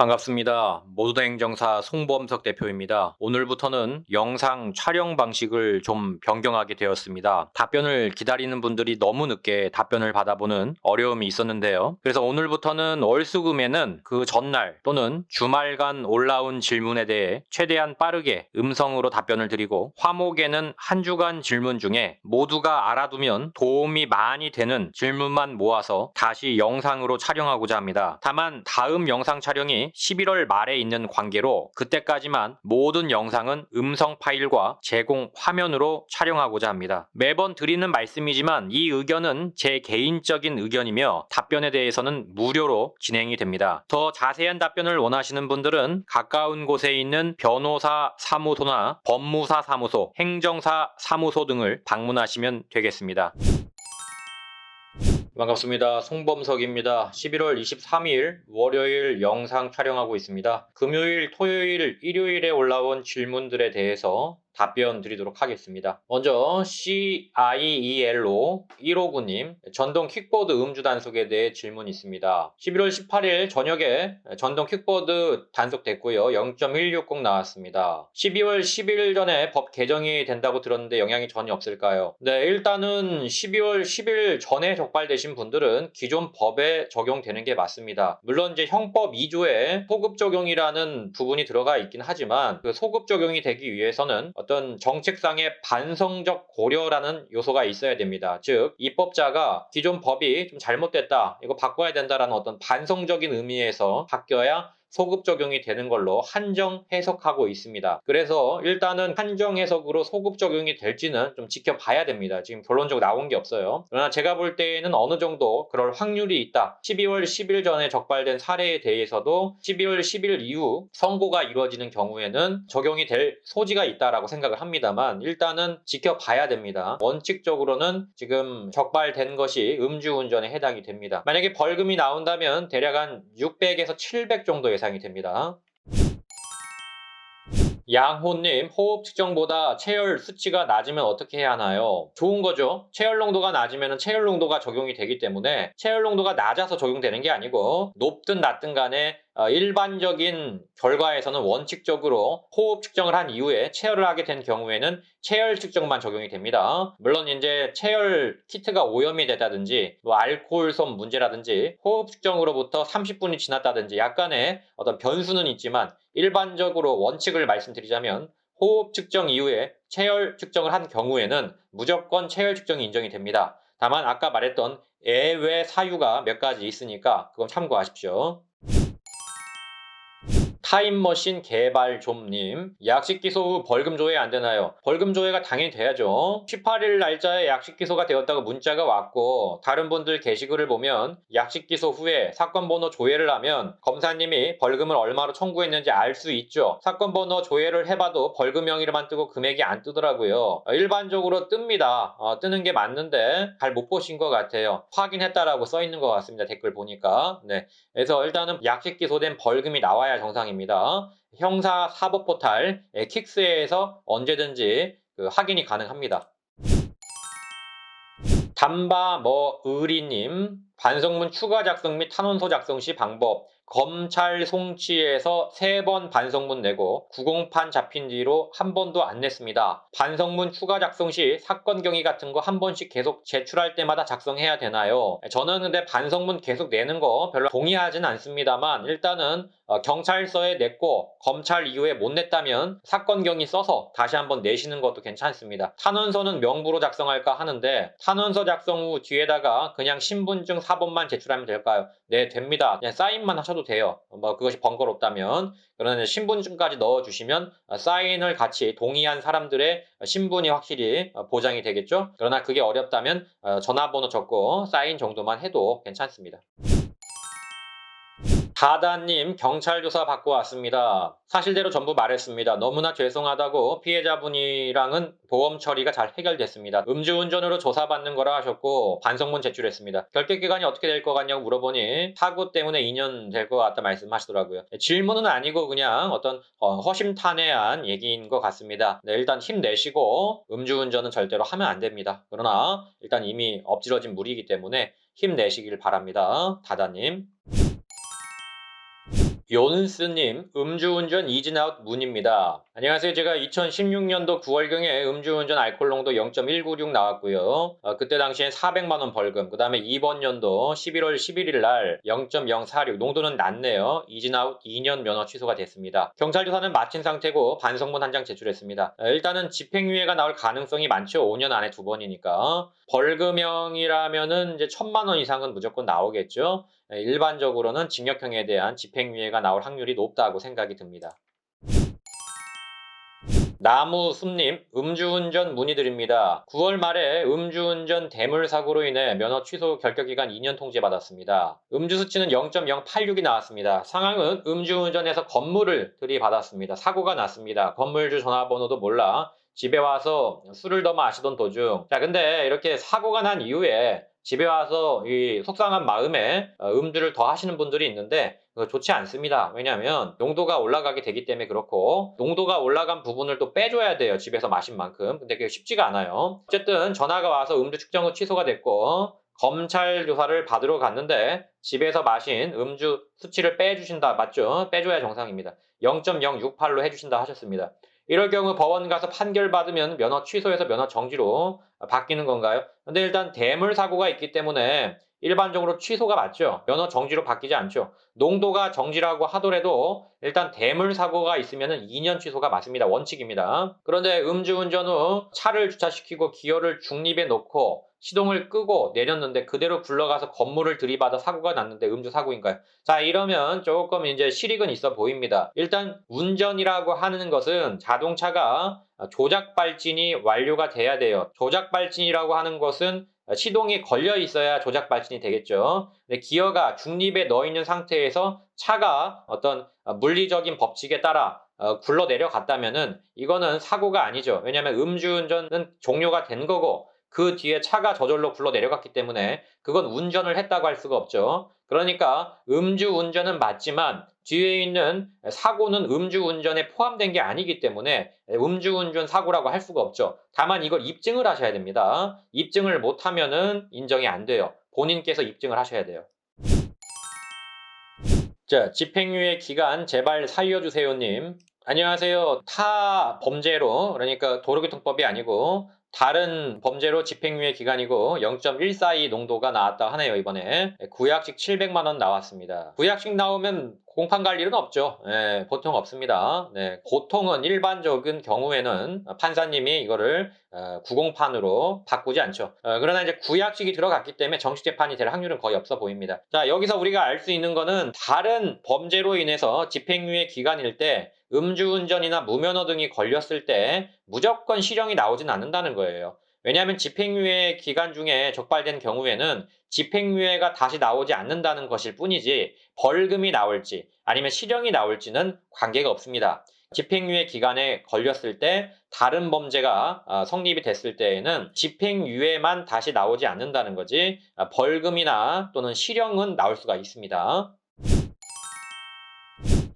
반갑습니다. 모두다 행정사 송범석 대표입니다. 오늘부터는 영상 촬영 방식을 좀 변경하게 되었습니다. 답변을 기다리는 분들이 너무 늦게 답변을 받아보는 어려움이 있었는데요. 그래서 오늘부터는 월수금에는 그 전날 또는 주말간 올라온 질문에 대해 최대한 빠르게 음성으로 답변을 드리고 화목에는 한 주간 질문 중에 모두가 알아두면 도움이 많이 되는 질문만 모아서 다시 영상으로 촬영하고자 합니다. 다만 다음 영상 촬영이 11월 말에 있는 관계로 그때까지만 모든 영상은 음성 파일과 제공 화면으로 촬영하고자 합니다. 매번 드리는 말씀이지만 이 의견은 제 개인적인 의견이며 답변에 대해서는 무료로 진행이 됩니다. 더 자세한 답변을 원하시는 분들은 가까운 곳에 있는 변호사 사무소나 법무사 사무소, 행정사 사무소 등을 방문하시면 되겠습니다. 반갑습니다. 송범석입니다. 11월 23일 월요일 영상 촬영하고 있습니다. 금요일, 토요일, 일요일에 올라온 질문들에 대해서 답변 드리도록 하겠습니다. 먼저 CIEL로 159님 전동 킥보드 음주 단속에 대해 질문이 있습니다. 11월 18일 저녁에 전동 킥보드 단속됐고요. 0.160 나왔습니다. 12월 10일 전에 법 개정이 된다고 들었는데 영향이 전혀 없을까요? 네, 일단은 12월 10일 전에 적발되신 분들은 기존 법에 적용되는 게 맞습니다. 물론 이제 형법 2조에 소급 적용이라는 부분이 들어가 있긴 하지만 그 소급 적용이 되기 위해서는 어떤 정책상의 반성적 고려라는 요소가 있어야 됩니다. 즉, 입법자가 기존 법이 좀 잘못됐다, 이거 바꿔야 된다라는 어떤 반성적인 의미에서 바뀌어야 소급 적용이 되는 걸로 한정 해석하고 있습니다. 그래서 일단은 한정 해석으로 소급 적용이 될지는 좀 지켜봐야 됩니다. 지금 결론적으로 나온 게 없어요. 그러나 제가 볼 때에는 어느 정도 그럴 확률이 있다. 12월 10일 전에 적발된 사례에 대해서도 12월 10일 이후 선고가 이루어지는 경우에는 적용이 될 소지가 있다라고 생각을 합니다만 일단은 지켜봐야 됩니다. 원칙적으로는 지금 적발된 것이 음주운전에 해당이 됩니다. 만약에 벌금이 나온다면 대략 한 600에서 700 정도 예상이 됩니다. 양호님, 호흡 측정보다 체열 수치가 낮으면 어떻게 해야 하나요? 좋은 거죠. 체열 농도가 낮으면 체열 농도가 적용이 되기 때문에 체열 농도가 낮아서 적용되는 게 아니고 높든 낮든 간에 어, 일반적인 결과에서는 원칙적으로 호흡 측정을 한 이후에 체열을 하게 된 경우에는 체열 측정만 적용이 됩니다. 물론 이제 체열 키트가 오염이 됐다든지 뭐 알코올솜 문제라든지 호흡 측정으로부터 30분이 지났다든지 약간의 어떤 변수는 있지만 일반적으로 원칙을 말씀드리자면 호흡 측정 이후에 체열 측정을 한 경우에는 무조건 체열 측정이 인정이 됩니다. 다만 아까 말했던 예외 사유가 몇 가지 있으니까 그건 참고하십시오. 타임머신 개발 좀님 약식 기소 후 벌금 조회 안 되나요? 벌금 조회가 당연히 돼야죠. 18일 날짜에 약식 기소가 되었다고 문자가 왔고 다른 분들 게시글을 보면 약식 기소 후에 사건 번호 조회를 하면 검사님이 벌금을 얼마로 청구했는지 알 수 있죠. 사건 번호 조회를 해봐도 벌금형이라만 뜨고 금액이 안 뜨더라고요. 어, 일반적으로 뜹니다. 어, 뜨는 게 맞는데 잘 못 보신 것 같아요. 확인했다라고 써 있는 것 같습니다. 댓글 보니까. 네. 그래서 일단은 약식 기소된 벌금이 나와야 정상입니다. 형사 사법 포탈 예, 킥스에서 언제든지 그 확인이 가능합니다. 담바 뭐 의리님 반성문 추가 작성 및 탄원서 작성 시 방법 검찰 송치에서 세 번 반성문 내고 구공판 잡힌 뒤로 한 번도 안 냈습니다. 반성문 추가 작성 시 사건 경위 같은 거 한 번씩 계속 제출할 때마다 작성해야 되나요? 저는 근데 반성문 계속 내는 거 별로 동의하진 않습니다만 일단은 어, 경찰서에 냈고 검찰 이후에 못 냈다면 사건 경위 써서 다시 한번 내시는 것도 괜찮습니다. 탄원서는 명부로 작성할까 하는데 탄원서 작성 후 뒤에다가 그냥 신분증 사본만 제출하면 될까요? 네, 됩니다. 그냥 사인만 하셔도 돼요. 뭐 그것이 번거롭다면 그러나 신분증까지 넣어주시면 어, 사인을 같이 동의한 사람들의 신분이 확실히 어, 보장이 되겠죠. 그러나 그게 어렵다면 어, 전화번호 적고 사인 정도만 해도 괜찮습니다. 다다님 경찰 조사 받고 왔습니다. 사실대로 전부 말했습니다. 너무나 죄송하다고 피해자분이랑은 보험 처리가 잘 해결됐습니다. 음주운전으로 조사받는 거라 하셨고 반성문 제출했습니다. 결계 기간이 어떻게 될 것 같냐고 물어보니 사고 때문에 2년 될 것 같다 말씀하시더라고요. 질문은 아니고 그냥 어떤 어, 허심탄회한 얘기인 것 같습니다. 네, 일단 힘내시고 음주운전은 절대로 하면 안 됩니다. 그러나 일단 이미 엎질러진 물이기 때문에 힘내시길 바랍니다. 다다님. 요은스님, 음주운전 이진아웃 문입니다. 안녕하세요. 제가 2016년도 9월경에 음주운전 알코올농도 0.196 나왔고요. 어, 그때 당시엔 400만원 벌금, 그 다음에 이번 연도 11월 11일 날 0.046, 농도는 낮네요. 이진아웃 2년 면허 취소가 됐습니다. 경찰 조사는 마친 상태고 반성문 한 장 제출했습니다. 어, 일단은 집행유예가 나올 가능성이 많죠. 5년 안에 두 번이니까. 벌금형이라면은 이제 천만 원 이상은 무조건 나오겠죠. 예, 일반적으로는 징역형에 대한 집행유예가 나올 확률이 높다고 생각이 듭니다. 나무숲님, 음주운전 문의드립니다. 9월 말에 음주운전 대물사고로 인해 면허 취소 결격기간 2년 통지받았습니다. 음주 수치는 0.086이 나왔습니다. 상황은 음주운전에서 건물을 들이받았습니다. 사고가 났습니다. 건물주 전화번호도 몰라 집에 와서 술을 더 마시던 도중 자 근데 이렇게 사고가 난 이후에 집에 와서 이 속상한 마음에 어, 음주를 더 하시는 분들이 있는데 좋지 않습니다. 왜냐하면 농도가 올라가게 되기 때문에 그렇고 농도가 올라간 부분을 또 빼줘야 돼요. 집에서 마신 만큼. 근데 그게 쉽지가 않아요. 어쨌든 전화가 와서 음주 측정은 취소가 됐고 검찰 조사를 받으러 갔는데 집에서 마신 음주 수치를 빼주신다. 맞죠? 빼줘야 정상입니다. 0.068로 해주신다 하셨습니다. 이럴 경우 법원 가서 판결 받으면 면허 취소해서 면허 정지로 바뀌는 건가요? 근데 일단 대물 사고가 있기 때문에 일반적으로 취소가 맞죠. 면허 정지로 바뀌지 않죠. 농도가 정지라고 하더라도 일단 대물 사고가 있으면 2년 취소가 맞습니다. 원칙입니다. 그런데 음주운전 후 차를 주차시키고 기어를 중립에 놓고 시동을 끄고 내렸는데 그대로 굴러가서 건물을 들이받아 사고가 났는데 음주 사고인가요? 자 이러면 조금 이제 실익은 있어 보입니다. 일단 운전이라고 하는 것은 자동차가 조작 발진이 완료가 돼야 돼요. 조작 발진이라고 하는 것은 시동이 걸려 있어야 조작 발진이 되겠죠. 기어가 중립에 넣어 있는 상태에서 차가 어떤 물리적인 법칙에 따라 어, 굴러 내려갔다면은 이거는 사고가 아니죠. 왜냐하면 음주운전은 종료가 된 거고 그 뒤에 차가 저절로 굴러 내려갔기 때문에 그건 운전을 했다고 할 수가 없죠. 그러니까 음주 운전은 맞지만 뒤에 있는 사고는 음주 운전에 포함된 게 아니기 때문에 음주 운전 사고라고 할 수가 없죠. 다만 이걸 입증을 하셔야 됩니다. 입증을 못 하면은 인정이 안 돼요. 본인께서 입증을 하셔야 돼요. 자, 집행유예 기간 제발 살려주세요님. 안녕하세요. 타 범죄로, 그러니까 도로교통법이 아니고, 다른 범죄로 집행유예 기간이고 0.142 농도가 나왔다 하네요 이번에. 구약식 700만 원 나왔습니다. 구약식 나오면 공판 갈 일은 없죠. 예, 보통 없습니다. 네, 보통은 일반적인 경우에는 판사님이 이거를 어, 구공판으로 바꾸지 않죠. 어, 그러나 이제 구약식이 들어갔기 때문에 정식 재판이 될 확률은 거의 없어 보입니다. 자 여기서 우리가 알 수 있는 거는 다른 범죄로 인해서 집행유예 기간일 때 음주운전이나 무면허 등이 걸렸을 때 무조건 실형이 나오진 않는다는 거예요. 왜냐하면 집행유예 기간 중에 적발된 경우에는 집행유예가 다시 나오지 않는다는 것일 뿐이지 벌금이 나올지 아니면 실형이 나올지는 관계가 없습니다. 집행유예 기간에 걸렸을 때 다른 범죄가 아, 성립이 됐을 때에는 집행유예만 다시 나오지 않는다는 거지 아, 벌금이나 또는 실형은 나올 수가 있습니다.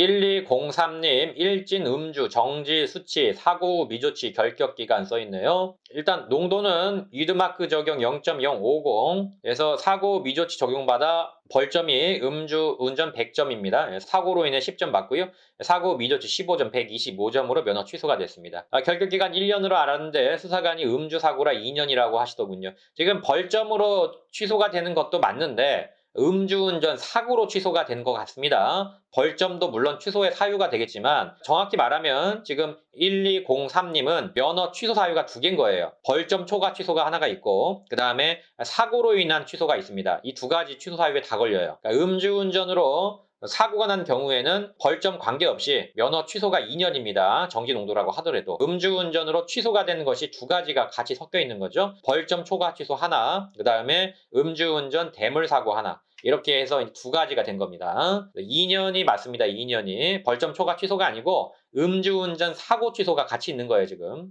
1203님 일진 음주 정지 수치 사고 후 미조치 결격 기간 써 있네요. 일단 농도는 위드마크 적용 0.050에서 사고 후 미조치 적용받아 벌점이 음주 운전 100점입니다. 사고로 인해 10점 받고요. 사고 미조치 15점 125점으로 면허 취소가 됐습니다. 아, 결격 기간 1년으로 알았는데 수사관이 음주 사고라 2년이라고 하시더군요. 지금 벌점으로 취소가 되는 것도 맞는데 음주운전 사고로 취소가 된 것 같습니다. 벌점도 물론 취소의 사유가 되겠지만 정확히 말하면 지금 1203님은 면허 취소 사유가 두 개인 거예요. 벌점 초과 취소가 하나가 있고 그 다음에 사고로 인한 취소가 있습니다. 이 두 가지 취소 사유에 다 걸려요. 그러니까 음주운전으로 사고가 난 경우에는 벌점 관계없이 면허 취소가 2년입니다. 정지 농도라고 하더라도 음주운전으로 취소가 되는 것이 두 가지가 같이 섞여 있는 거죠. 벌점 초과 취소 하나, 그 다음에 음주운전 대물 사고 하나. 이렇게 해서 두 가지가 된 겁니다. 2년이 맞습니다. 2년이 벌점 초과 취소가 아니고 음주운전 사고 취소가 같이 있는 거예요 지금.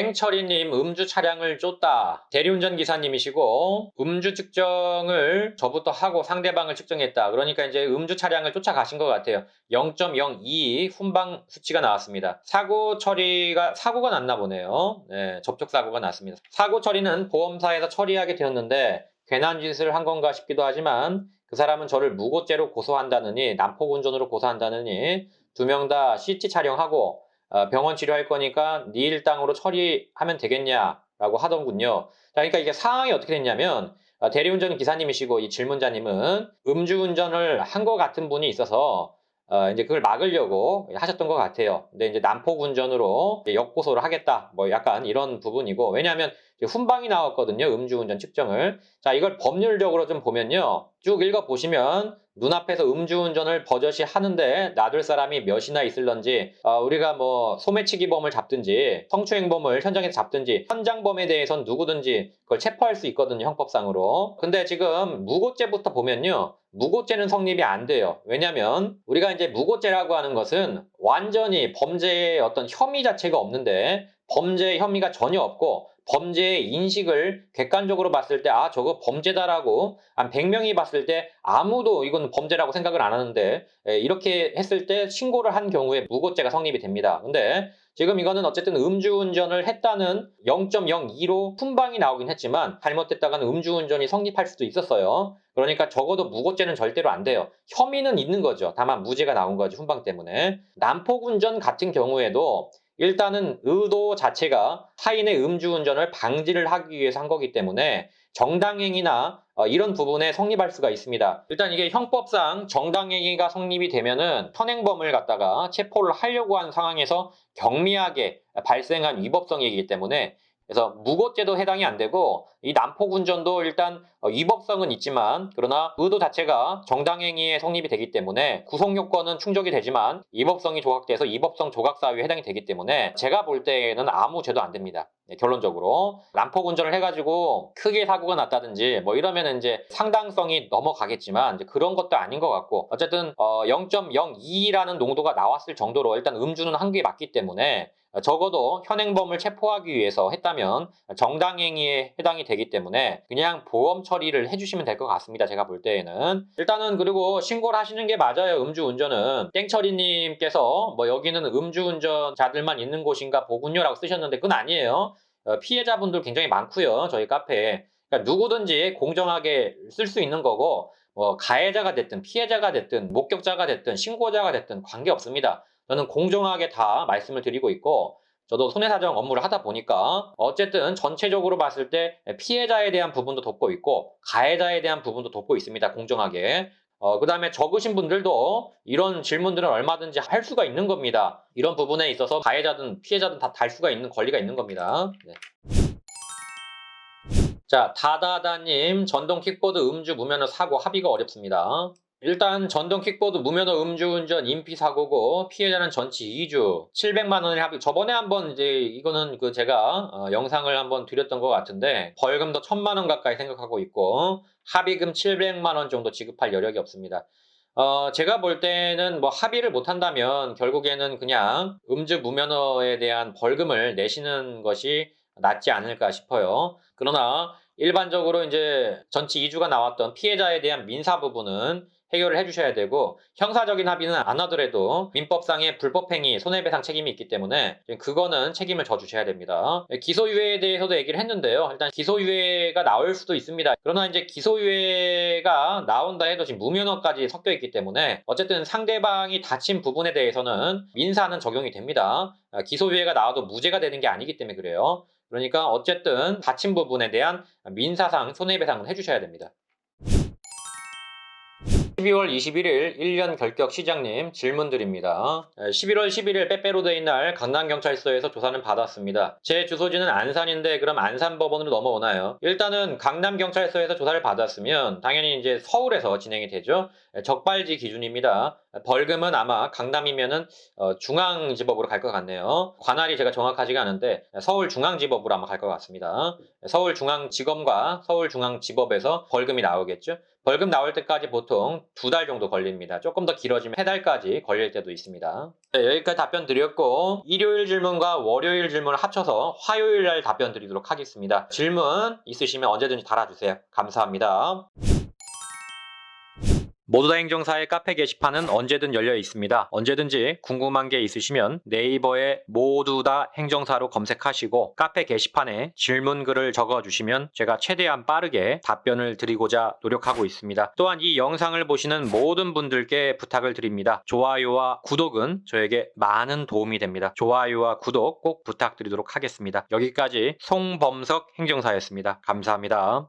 땡철이님 음주 차량을 쫓다. 대리운전 기사님이시고 음주 측정을 저부터 하고 상대방을 측정했다. 그러니까 이제 음주 차량을 쫓아가신 것 같아요. 0.02 훈방 수치가 나왔습니다. 사고 처리가 사고가 났나 보네요. 네, 접촉 사고가 났습니다. 사고 처리는 보험사에서 처리하게 되었는데 괜한 짓을 한 건가 싶기도 하지만 그 사람은 저를 무고죄로 고소한다느니 남포 운전으로 고소한다느니 두 명 다 CT 촬영하고 어, 병원 치료할 거니까 네 일당으로 처리하면 되겠냐라고 하더군요. 자, 그러니까 이게 상황이 어떻게 됐냐면 어, 대리운전 기사님이시고 이 질문자님은 음주운전을 한 것 같은 분이 있어서 어, 이제 그걸 막으려고 하셨던 것 같아요. 근데 이제 난폭 운전으로 이제 역고소를 하겠다. 뭐 약간 이런 부분이고 왜냐하면 훈방이 나왔거든요. 음주운전 측정을. 자, 이걸 법률적으로 좀 보면요. 쭉 읽어 보시면 눈앞에서 음주운전을 버젓이 하는데 놔둘 사람이 몇이나 있을런지 어, 우리가 뭐 소매치기범을 잡든지 성추행범을 현장에서 잡든지 현장범에 대해선 누구든지 그걸 체포할 수 있거든요 형법상으로. 근데 지금 무고죄부터 보면요 무고죄는 성립이 안 돼요. 왜냐면 우리가 이제 무고죄라고 하는 것은 완전히 범죄의 어떤 혐의 자체가 없는데 범죄 혐의가 전혀 없고 범죄의 인식을 객관적으로 봤을 때, 아, 저거 범죄다라고 한 100명이 봤을 때 아무도 이건 범죄라고 생각을 안 하는데, 예, 이렇게 했을 때 신고를 한 경우에 무고죄가 성립이 됩니다. 근데 지금 이거는 어쨌든 음주운전을 했다는 0.02로 훈방이 나오긴 했지만, 잘못했다가는 음주운전이 성립할 수도 있었어요. 그러니까 적어도 무고죄는 절대로 안 돼요. 혐의는 있는 거죠. 다만 무죄가 나온 거지, 훈방 때문에. 난폭운전 같은 경우에도 일단은 의도 자체가 타인의 음주운전을 방지를 하기 위해서 한 거기 때문에 정당행위나 어, 이런 부분에 성립할 수가 있습니다. 일단 이게 형법상 정당행위가 성립이 되면은 현행범을 갖다가 체포를 하려고 한 상황에서 경미하게 발생한 위법성이기 때문에 그래서 무고죄도 해당이 안 되고 이 난폭 운전도 일단 어, 위법성은 있지만 그러나 의도 자체가 정당행위에 성립이 되기 때문에 구속 요건은 충족이 되지만 위법성이 조각돼서 위법성 조각 사유에 해당이 되기 때문에 제가 볼 때는 아무 죄도 안 됩니다. 네, 결론적으로 난폭 운전을 해가지고 크게 사고가 났다든지 뭐 이러면 이제 상당성이 넘어가겠지만 이제 그런 것도 아닌 것 같고 어쨌든 어 0.02라는 농도가 나왔을 정도로 일단 음주는 한계에 맞기 때문에 적어도 현행범을 체포하기 위해서 했다면 정당행위에 해당이 되기 때문에 그냥 보험 처리를 해주시면 될 것 같습니다. 제가 볼 때에는 일단은 그리고 신고를 하시는 게 맞아요. 음주운전은 땡처리님께서 뭐 여기는 음주운전자들만 있는 곳인가 보군요라고 쓰셨는데 그건 아니에요. 어, 피해자분들 굉장히 많고요. 저희 카페에 그러니까 누구든지 공정하게 쓸 수 있는 거고 뭐 가해자가 됐든 피해자가 됐든 목격자가 됐든 신고자가 됐든 관계 없습니다. 저는 공정하게 다 말씀을 드리고 있고 저도 손해사정 업무를 하다 보니까 어쨌든 전체적으로 봤을 때 피해자에 대한 부분도 돕고 있고 가해자에 대한 부분도 돕고 있습니다. 공정하게. 어, 그 다음에 적으신 분들도 이런 질문들은 얼마든지 할 수가 있는 겁니다. 이런 부분에 있어서 가해자든 피해자든 다 달 수가 있는 권리가 있는 겁니다. 네. 자, 다다다님, 전동 킥보드 음주 무면허 사고 합의가 어렵습니다. 일단 전동 킥보드 무면허 음주운전 인피 사고고 피해자는 전치 2주 700만 원을 합의. 저번에 한번 이제 이거는 그 제가 어, 영상을 한번 드렸던 것 같은데 벌금도 1000만 원 가까이 생각하고 있고 합의금 700만 원 정도 지급할 여력이 없습니다. 어, 제가 볼 때는 뭐 합의를 못 한다면 결국에는 그냥 음주 무면허에 대한 벌금을 내시는 것이 낫지 않을까 싶어요. 그러나 일반적으로 이제 전치 2주가 나왔던 피해자에 대한 민사 부분은 해결을 해주셔야 되고 형사적인 합의는 안 하더라도 민법상의 불법행위 손해배상 책임이 있기 때문에 그거는 책임을 져주셔야 됩니다. 기소유예에 대해서도 얘기를 했는데요. 일단 기소유예가 나올 수도 있습니다. 그러나 이제 기소유예가 나온다 해도 지금 무면허까지 섞여 있기 때문에 어쨌든 상대방이 다친 부분에 대해서는 민사는 적용이 됩니다. 기소유예가 나와도 무죄가 되는 게 아니기 때문에 그래요. 그러니까 어쨌든 다친 부분에 대한 민사상 손해배상은 해주셔야 됩니다. 12월 21일 1년 결격 시장님 질문 드립니다. 11월 11일 빼빼로데이 날 강남경찰서에서 조사는 받았습니다. 제 주소지는 안산인데 그럼 안산법원으로 넘어오나요? 일단은 강남경찰서에서 조사를 받았으면 당연히 이제 서울에서 진행이 되죠. 적발지 기준입니다. 벌금은 아마 강남이면은 어, 중앙지법으로 갈 것 같네요. 관할이 제가 정확하지가 않은데 서울중앙지법으로 아마 갈 것 같습니다. 서울중앙지검과 서울중앙지법에서 벌금이 나오겠죠. 벌금 나올 때까지 보통 두 달 정도 걸립니다. 조금 더 길어지면 세 달까지 걸릴 때도 있습니다. 네, 여기까지 답변 드렸고 일요일 질문과 월요일 질문을 합쳐서 화요일 날 답변 드리도록 하겠습니다. 질문 있으시면 언제든지 달아주세요. 감사합니다. 모두 다 행정사의 카페 게시판은 언제든 열려 있습니다. 언제든지 궁금한 게 있으시면 네이버에 모두 다 행정사로 검색하시고 카페 게시판에 질문글을 적어주시면 제가 최대한 빠르게 답변을 드리고자 노력하고 있습니다. 또한 이 영상을 보시는 모든 분들께 부탁을 드립니다. 좋아요와 구독은 저에게 많은 도움이 됩니다. 좋아요와 구독 꼭 부탁드리도록 하겠습니다. 여기까지 송범석 행정사였습니다. 감사합니다.